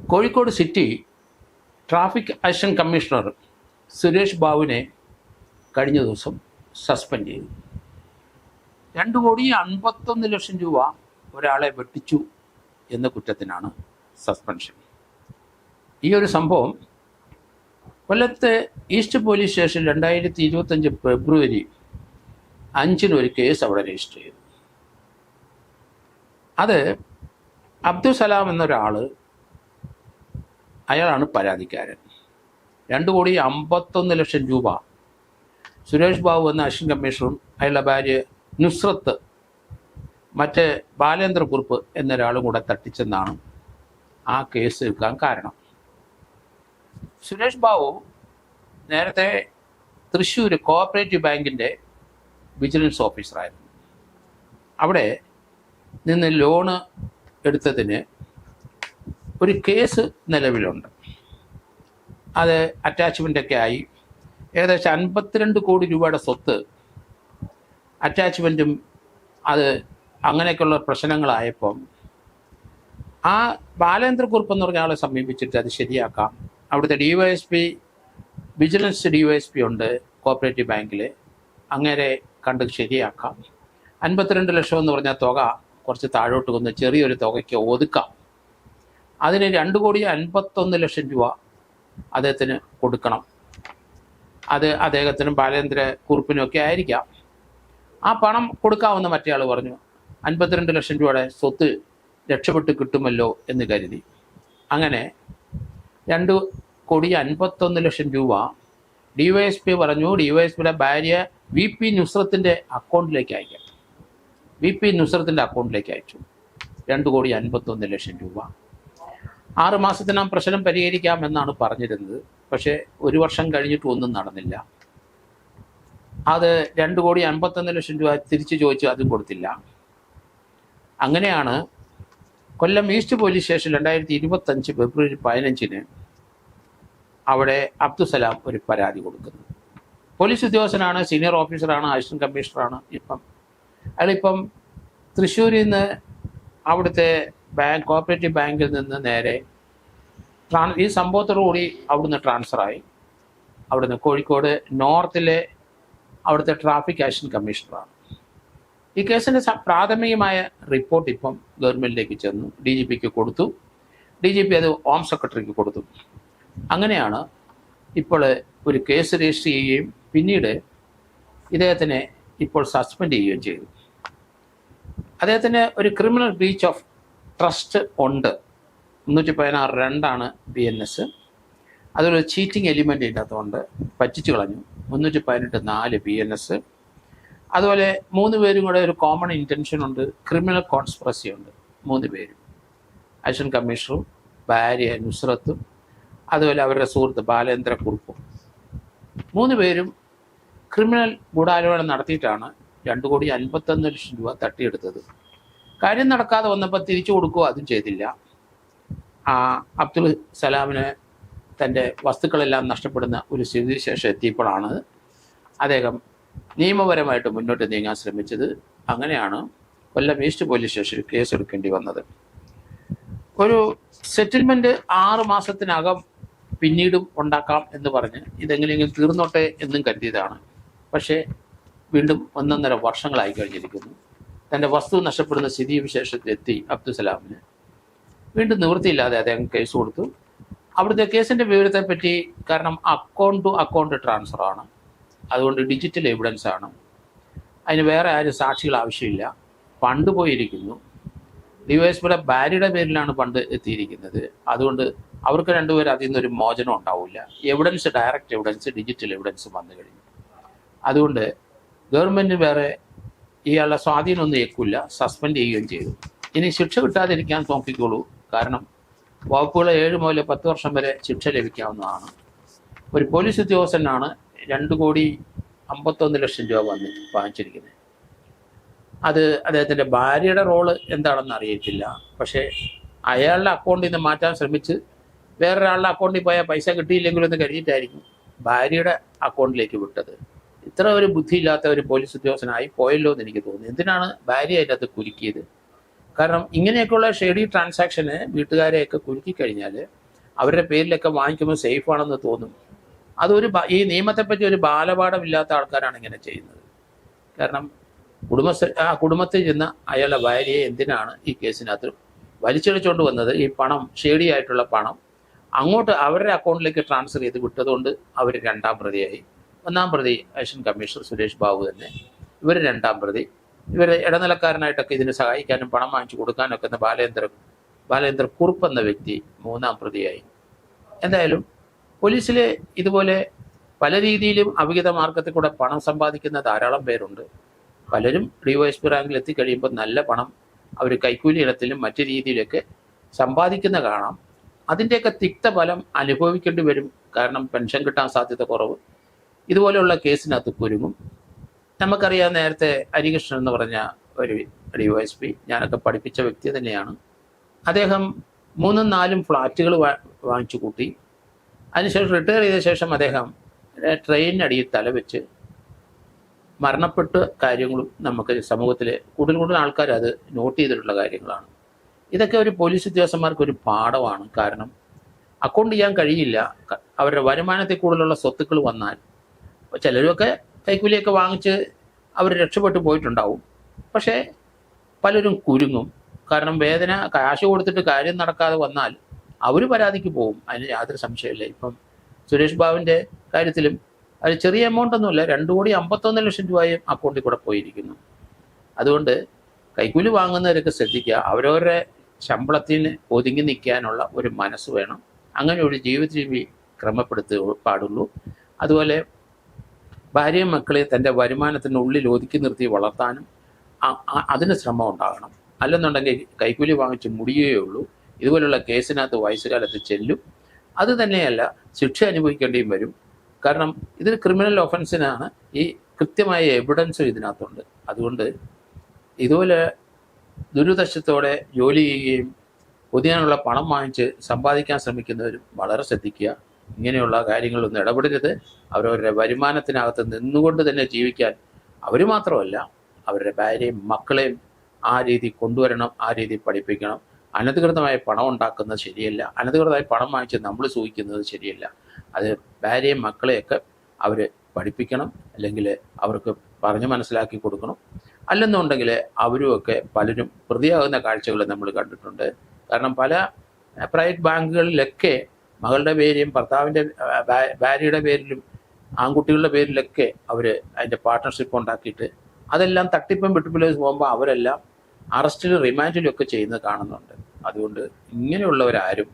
Kozhikode city traffic action commissioner Suresh ബാബുവിനെ കഴിഞ്ഞ ദിവസം സസ്പെൻഡ് ചെയ്തു. രണ്ട് കോടി അൻപത്തൊന്ന് ലക്ഷം രൂപ ഒരാളെ വെട്ടിച്ചു എന്ന കുറ്റത്തിനാണ് സസ്പെൻഷൻ. ഈ ഒരു സംഭവം കൊല്ലത്തെ ഈസ്റ്റ് പോലീസ് സ്റ്റേഷൻ രണ്ടായിരത്തി ഇരുപത്തഞ്ച് ഫെബ്രുവരി അഞ്ചിന് ഒരു കേസ് അവിടെ രജിസ്റ്റർ ചെയ്തു. അത് അബ്ദുൽ സലാം എന്നൊരാൾ അയാളാണ് പരാതിക്കാരൻ. രണ്ട് കോടി അമ്പത്തൊന്ന് ലക്ഷം രൂപ. സുരേഷ് ബാബു എന്ന അസിസ്റ്റന്റ് കമ്മീഷണറും അയാളുടെ ഭാര്യ നുസ്രത്ത് മറ്റേ ബാലേന്ദ്രക്കുറുപ്പ് എന്നൊരാളും കൂടെ തട്ടിച്ചെന്നാണ് ആ കേസ് എടുക്കാൻ കാരണം. സുരേഷ് ബാബു നേരത്തെ തൃശ്ശൂർ കോഓപ്പറേറ്റീവ് ബാങ്കിന്റെ വിജിലൻസ് ഓഫീസറായിരുന്നു. അവിടെ നിന്ന് ലോണ് എടുത്തതിന് ഒരു കേസ് നിലവിലുണ്ട്. അത് അറ്റാച്ച്മെന്റൊക്കെ ആയി. ഏകദേശം അൻപത്തിരണ്ട് കോടി രൂപയുടെ സ്വത്ത് അറ്റാച്ച്മെന്റും അത് അങ്ങനെയൊക്കെയുള്ള പ്രശ്നങ്ങളായപ്പം ആ ബാലേന്ദ്രകുറുപ്പ് എന്ന് പറഞ്ഞ ആളെ സമീപിച്ചിട്ട് അത് ശരിയാക്കാം. അവിടുത്തെ D Y S P vigilance D Y S P ഉണ്ട് കോപ്പറേറ്റീവ് ബാങ്കിൽ അങ്ങനെ കണ്ട് ശരിയാക്കാം. അൻപത്തിരണ്ട് ലക്ഷം എന്ന് പറഞ്ഞ തുക കുറച്ച് താഴോട്ട് വന്ന് ചെറിയൊരു തുകയ്ക്ക് ഒതുക്കാം. അതിന് രണ്ട് കോടി അൻപത്തൊന്ന് ലക്ഷം രൂപ അദ്ദേഹത്തിന് കൊടുക്കണം. അത് അദ്ദേഹത്തിനും ബാലേന്ദ്ര കുറിപ്പിനുമൊക്കെ ആയിരിക്കാം. ആ പണം കൊടുക്കാമെന്ന് മറ്റേ ആൾ പറഞ്ഞു. അൻപത്തിരണ്ട് ലക്ഷം രൂപയുടെ സ്വത്ത് രക്ഷപ്പെട്ട് കിട്ടുമല്ലോ എന്ന് കരുതി. അങ്ങനെ രണ്ട് കോടി അൻപത്തൊന്ന് ലക്ഷം രൂപ ഡി വൈ എസ് പി പറഞ്ഞു. ഡി വൈ എസ് പിയുടെ ഭാര്യ വി പി നുസ്രത്തിന്റെ അക്കൗണ്ടിലേക്ക് അയക്കാം. വി പി നുസ്രത്തിന്റെ അക്കൗണ്ടിലേക്ക് അയച്ചു. രണ്ട് കോടി അൻപത്തൊന്ന് ലക്ഷം രൂപ. ആറ് മാസത്തിനകം പ്രശ്നം പരിഹരിക്കാമെന്നാണ് പറഞ്ഞിരുന്നത്. പക്ഷേ ഒരു വർഷം കഴിഞ്ഞിട്ട് ഒന്നും നടന്നില്ല. അത് രണ്ട് കോടി അൻപത്തൊന്ന് ലക്ഷം രൂപ തിരിച്ചു ചോദിച്ചു അതും കൊടുത്തില്ല. അങ്ങനെയാണ് കൊല്ലം ഈസ്റ്റ് പോലീസ് സ്റ്റേഷൻ രണ്ടായിരത്തി ഇരുപത്തഞ്ച് ഫെബ്രുവരി പതിനഞ്ചിന് അവിടെ അബ്ദുസലാം ഒരു പരാതി കൊടുക്കുന്നു. പോലീസ് ഉദ്യോഗസ്ഥനാണ് സീനിയർ ഓഫീസറാണ് അസിസ്റ്റന്റ് കമ്മീഷണറാണ്. ഇപ്പം അയാളിപ്പം തൃശ്ശൂരിൽ നിന്ന് അവിടുത്തെ ബാങ്ക് കോപ്പറേറ്റീവ് ബാങ്കിൽ നിന്ന് നേരെ ഈ സംഭവത്തോടുകൂടി അവിടുന്ന് ട്രാൻസ്ഫറായി അവിടുന്ന് കോഴിക്കോട് നോർത്തിലെ അവിടുത്തെ ട്രാഫിക് ആക്ഷൻ കമ്മീഷണറാണ് ഈ കേസിന്റെ പ്രാഥമികമായ റിപ്പോർട്ട് ഇപ്പം ഗവൺമെന്റിലേക്ക് ചെന്നു. ഡി ജി പിക്ക് കൊടുത്തു. ഡി ജി പി അത് ഹോം സെക്രട്ടറിക്ക് കൊടുത്തു. അങ്ങനെയാണ് ഇപ്പോൾ ഒരു കേസ് രജിസ്റ്റർ ചെയ്യുകയും പിന്നീട് ഇദ്ദേഹത്തിനെ ഇപ്പോൾ സസ്പെൻഡ് ചെയ്യുകയും ചെയ്തു. അദ്ദേഹത്തിന് ഒരു ക്രിമിനൽ ബ്രീച്ച് ഓഫ് ട്രസ്റ്റ് ഉണ്ട്. മുന്നൂറ്റി പതിനാറ് രണ്ടാണ് ബി എൻ എസ് അതൊരു ചീറ്റിംഗ് എലിമെന്റ് ഇല്ലാത്തതുകൊണ്ട് പറ്റിച്ചു കളഞ്ഞു. മുന്നൂറ്റി പതിനെട്ട് നാല് ബി എൻ എസ് അതുപോലെ മൂന്ന് പേരും കൂടെ ഒരു കോമൺ ഇന്റൻഷൻ ഉണ്ട്. ക്രിമിനൽ കോൺസ്പിറസി ഉണ്ട്. മൂന്ന് പേരും. അഷൻ കമ്മീഷണറും ഭാര്യ നുസ്രത്തും അതുപോലെ അവരുടെ സുഹൃത്ത് ബാലേന്ദ്ര കുറുപ്പും. മൂന്ന് പേരും ക്രിമിനൽ ഗൂഢാലോചന നടത്തിയിട്ടാണ് രണ്ട് കോടി അൻപത്തൊന്ന് ലക്ഷം രൂപ തട്ടിയെടുത്തത്. കാര്യം നടക്കാതെ വന്നപ്പോൾ തിരിച്ചു കൊടുക്കുകയോ അതും ചെയ്തില്ല. അബ്ദുൽ സലാമിന് തന്റെ വസ്തുക്കളെല്ലാം നഷ്ടപ്പെടുന്ന ഒരു സ്ഥിതിശേഷം എത്തിയപ്പോഴാണ് അദ്ദേഹം നിയമപരമായിട്ട് മുന്നോട്ട് നീങ്ങാൻ ശ്രമിച്ചത്. അങ്ങനെയാണ് കൊല്ലം ഈസ്റ്റ് പോലീസ് സ്റ്റേഷനിൽ കേസ് എടുക്കേണ്ടി വന്നത്. ഒരു സെറ്റിൽമെന്റ് ആറ് മാസത്തിനകം പിന്നീടും ഉണ്ടാക്കാം എന്ന് പറഞ്ഞ് ഇതെങ്ങനെയെങ്കിലും തീർന്നോട്ടെ എന്നും കരുതിയതാണ്. പക്ഷേ വീണ്ടും ഒന്നൊന്നര വർഷങ്ങളായി കഴിഞ്ഞിരിക്കുന്നു. തന്റെ വസ്തു നഷ്ടപ്പെടുന്ന സ്ഥിതി വിശേഷത്തിലെത്തി അബ്ദുസലാമിന് വീണ്ടും നിവൃത്തിയില്ലാതെ അദ്ദേഹം കേസ് കൊടുത്തു. അവിടുത്തെ കേസിന്റെ വിവരത്തെപ്പറ്റി കാരണം അക്കൗണ്ട് ടു അക്കൗണ്ട് ട്രാൻസ്ഫറാണ് അതുകൊണ്ട് ഡിജിറ്റൽ എവിഡൻസ് ആണ്. അതിന് വേറെ ആരും സാക്ഷികൾ ആവശ്യമില്ല. പണ്ട് പോയിരിക്കുന്നു. ഡിവൈഎസ്പിയുടെ ഭാര്യയുടെ പേരിലാണ് പണ്ട് എത്തിയിരിക്കുന്നത്. അതുകൊണ്ട് അവർക്ക് രണ്ടുപേരും അതിൽ നിന്നൊരു മോചനം ഉണ്ടാവില്ല. Evidence direct evidence digital evidence വന്നു കഴിഞ്ഞു. അതുകൊണ്ട് ഗവൺമെന്റ് വേറെ ഇയാളുടെ സ്വാധീനമൊന്നും ഏക്കില്ല സസ്പെൻഡ് ചെയ്യുകയും ചെയ്തു. ഇനി ശിക്ഷ കിട്ടാതിരിക്കാൻ നോക്കിക്കോളൂ. കാരണം വകുപ്പുകൾ ഏഴ് മുതൽ പത്ത് വർഷം വരെ ശിക്ഷ ലഭിക്കാവുന്നതാണ്. ഒരു പോലീസ് ഉദ്യോഗസ്ഥനാണ് രണ്ട് കോടി അമ്പത്തൊന്ന് ലക്ഷം രൂപ വന്ന് വാങ്ങിച്ചിരിക്കുന്നത്. അത് അദ്ദേഹത്തിന്റെ ഭാര്യയുടെ റോൾ എന്താണെന്ന് അറിയത്തില്ല. പക്ഷേ അയാളുടെ അക്കൗണ്ടിൽ നിന്ന് മാറ്റാൻ ശ്രമിച്ച് വേറൊരാളുടെ അക്കൗണ്ടിൽ പോയാൽ പൈസ കിട്ടിയില്ലെങ്കിലും എന്ന് കരുതിയിട്ടായിരിക്കും ഭാര്യയുടെ അക്കൗണ്ടിലേക്ക് വിട്ടത്. ഇത്ര ഒരു ബുദ്ധിയില്ലാത്ത ഒരു പോലീസ് ഉദ്യോഗസ്ഥനായി പോയല്ലോ എന്ന് എനിക്ക് തോന്നുന്നു. എന്തിനാണ് ഭാര്യ അതിന്റെ അകത്ത് കുരുക്കിയത്? കാരണം ഇങ്ങനെയൊക്കെയുള്ള ഷെയ്ഡി ട്രാൻസാക്ഷന് വീട്ടുകാരെയൊക്കെ കുലുക്കി കഴിഞ്ഞാൽ അവരുടെ പേരിലൊക്കെ വാങ്ങിക്കുമ്പോൾ സേഫ് ആണെന്ന് തോന്നും. അതൊരു ഈ നിയമത്തെപ്പറ്റി ഒരു ബാലപാഠമില്ലാത്ത ആൾക്കാരാണ് ഇങ്ങനെ ചെയ്യുന്നത്. കാരണം കുടുംബ ആ കുടുംബത്തിൽ ചെന്ന അയാളുടെ ഭാര്യയെ എന്തിനാണ് ഈ കേസിനകത്ത് വലിച്ചെടിച്ചുകൊണ്ട് വന്നത്? ഈ പണം ഷേഡിയായിട്ടുള്ള പണം അങ്ങോട്ട് അവരുടെ അക്കൗണ്ടിലേക്ക് ട്രാൻസ്ഫർ ചെയ്ത് വിട്ടതുകൊണ്ട് അവർ രണ്ടാം പ്രതിയായി. ഒന്നാം പ്രതി അസിസ്റ്റൻ കമ്മീഷണർ സുരേഷ് ബാബു തന്നെ. ഇവർ രണ്ടാം പ്രതി. ഇവർ ഇടനിലക്കാരനായിട്ടൊക്കെ ഇതിനെ സഹായിക്കാനും പണം വാങ്ങിച്ചു കൊടുക്കാനൊക്കെ എന്ന ബാലേന്ദ്ര ബാലേന്ദ്ര കുറുപ്പ് എന്ന വ്യക്തി മൂന്നാം പ്രതിയായി. എന്തായാലും പോലീസിലെ ഇതുപോലെ പല രീതിയിലും അവിഹിത മാർഗത്തിൽ കൂടെ പണം സമ്പാദിക്കുന്ന ധാരാളം പേരുണ്ട്. പലരും ഡിവൈഎസ്പി റാങ്കിൽ എത്തിക്കഴിയുമ്പോൾ നല്ല പണം അവർ കൈക്കൂലി ഇടത്തിലും മറ്റു രീതിയിലൊക്കെ സമ്പാദിക്കുന്ന കാണാം. അതിന്റെയൊക്കെ തിക്തഫലം അനുഭവിക്കേണ്ടി വരും. കാരണം പെൻഷൻ കിട്ടാൻ സാധ്യത കുറവ്. ഇതുപോലെയുള്ള കേസിനകത്ത് കുരുങ്ങും. നമുക്കറിയാം നേരത്തെ ഹരികൃഷ്ണൻ എന്ന് പറഞ്ഞ ഒരു ഡി വൈ എസ് പി ഞാനൊക്കെ പഠിപ്പിച്ച വ്യക്തി തന്നെയാണ്. അദ്ദേഹം മൂന്നും നാലും ഫ്ലാറ്റുകൾ വാങ്ങിച്ചു കൂട്ടി. അതിനുശേഷം റിട്ടയർ ചെയ്ത ശേഷം അദ്ദേഹം ട്രെയിനിനടിയിൽ തലവെച്ച് മരണപ്പെട്ട കാര്യങ്ങളും നമുക്ക് സമൂഹത്തിൽ കൂടുതൽ കൂടുതൽ ആൾക്കാർ അത് നോട്ട് ചെയ്തിട്ടുള്ള കാര്യങ്ങളാണ്. ഇതൊക്കെ ഒരു പോലീസ് ഉദ്യോഗസ്ഥന്മാർക്ക് ഒരു പാഠമാണ്. കാരണം അക്കൗണ്ട് ചെയ്യാൻ കഴിയില്ല. അവരുടെ വരുമാനത്തിൽ കൂടുതലുള്ള സ്വത്തുക്കൾ വന്നാൽ ചിലരൊക്കെ കൈക്കൂലിയൊക്കെ വാങ്ങിച്ച് അവർ രക്ഷപ്പെട്ടു പോയിട്ടുണ്ടാവും. പക്ഷേ പലരും കുരുങ്ങും. കാരണം വേദന കാശ് കൊടുത്തിട്ട് കാര്യം നടക്കാതെ വന്നാൽ അവർ പരാതിക്ക് പോകും അതിന് യാതൊരു സംശയമില്ല ഇപ്പം സുരേഷ് ബാബുവിന്റെ കാര്യത്തിലും അത് ചെറിയ എമൗണ്ട് ഒന്നുമില്ല. രണ്ട് കോടി അമ്പത്തൊന്ന് ലക്ഷം രൂപയും അക്കൗണ്ടിൽ കൂടെ പോയിരിക്കുന്നു. അതുകൊണ്ട് കൈക്കൂലി വാങ്ങുന്നവരൊക്കെ ശ്രദ്ധിക്കുക. അവരവരുടെ ശമ്പളത്തിന് ഒതുങ്ങി നിൽക്കാനുള്ള ഒരു മനസ്സ് വേണം. അങ്ങനെ ഒരു ജീവിത രീതി ക്രമപ്പെടുത്തുക പാടുള്ളൂ. അതുപോലെ ഭാര്യയും മക്കളെ തന്റെ വരുമാനത്തിനുള്ളിൽ ഒതുക്കി നിർത്തി വളർത്താനും അതിന് ശ്രമം ഉണ്ടാകണം. അല്ലെന്നുണ്ടെങ്കിൽ കൈക്കൂലി വാങ്ങിച്ച് മുടിയേ ഉള്ളൂ. ഇതുപോലുള്ള കേസിനകത്ത് വയസ്സുകാലത്ത് ചെല്ലും. അത് തന്നെയല്ല ശിക്ഷ അനുഭവിക്കേണ്ടിയും വരും. കാരണം ഇത് ക്രിമിനൽ ഒഫൻസിനാണ് ഈ കൃത്യമായ എവിഡൻസും ഇതിനകത്തുണ്ട്. അതുകൊണ്ട് ഇതുപോലെ ദുരിതശത്തോടെ ജോലി ചെയ്യുകയും പണം വാങ്ങിച്ച് സമ്പാദിക്കാൻ ശ്രമിക്കുന്നവരും വളരെ ശ്രദ്ധിക്കുക. ഇങ്ങനെയുള്ള കാര്യങ്ങളൊന്നും ഇടപെടരുത്. അവരവരുടെ വരുമാനത്തിനകത്ത് നിന്നുകൊണ്ട് തന്നെ ജീവിക്കാൻ അവർ മാത്രമല്ല അവരുടെ ഭാര്യയും മക്കളെയും ആ രീതി കൊണ്ടുവരണം ആ രീതി പഠിപ്പിക്കണം. അനധികൃതമായി പണം ഉണ്ടാക്കുന്നത് ശരിയല്ല. അനധികൃതമായി പണം വാങ്ങിച്ച് നമ്മൾ സൂഹിക്കുന്നത് ശരിയല്ല. അത് ഭാര്യയും മക്കളെയൊക്കെ അവർ പഠിപ്പിക്കണം അല്ലെങ്കിൽ അവർക്ക് പറഞ്ഞ് മനസ്സിലാക്കി കൊടുക്കണം. അല്ലെന്നുണ്ടെങ്കിൽ അവരുമൊക്കെ പലരും പ്രതിയാകുന്ന കാഴ്ചകൾ നമ്മൾ കണ്ടിട്ടുണ്ട്. കാരണം പല പ്രൈവറ്റ് ബാങ്കുകളിലൊക്കെ മകളുടെ പേരും ഭർത്താവിന്റെ ഭാര്യയുടെ പേരിലും ആൺകുട്ടികളുടെ പേരിലൊക്കെ അവർ അതിന്റെ പാർട്ട്ണർഷിപ്പ് ഉണ്ടാക്കിയിട്ട് അതെല്ലാം തട്ടിപ്പും വെട്ടുപ്പിലും പോകുമ്പോൾ അവരെല്ലാം അറസ്റ്റിലും റിമാൻഡിലും ഒക്കെ ചെയ്യുന്നത് കാണുന്നുണ്ട്. അതുകൊണ്ട് ഇങ്ങനെയുള്ളവരാരും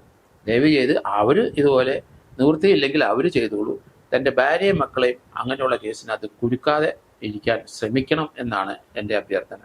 ദയവ് ചെയ്ത് അവർ ഇതുപോലെ നിവൃത്തിയില്ലെങ്കിൽ അവർ ചെയ്തോളൂ. തന്റെ ഭാര്യയും മക്കളെയും അങ്ങനെയുള്ള കേസിനകത്ത് കുരുക്കാതെ ഇരിക്കാൻ ശ്രമിക്കണം എന്നാണ് എന്റെ അഭ്യർത്ഥന.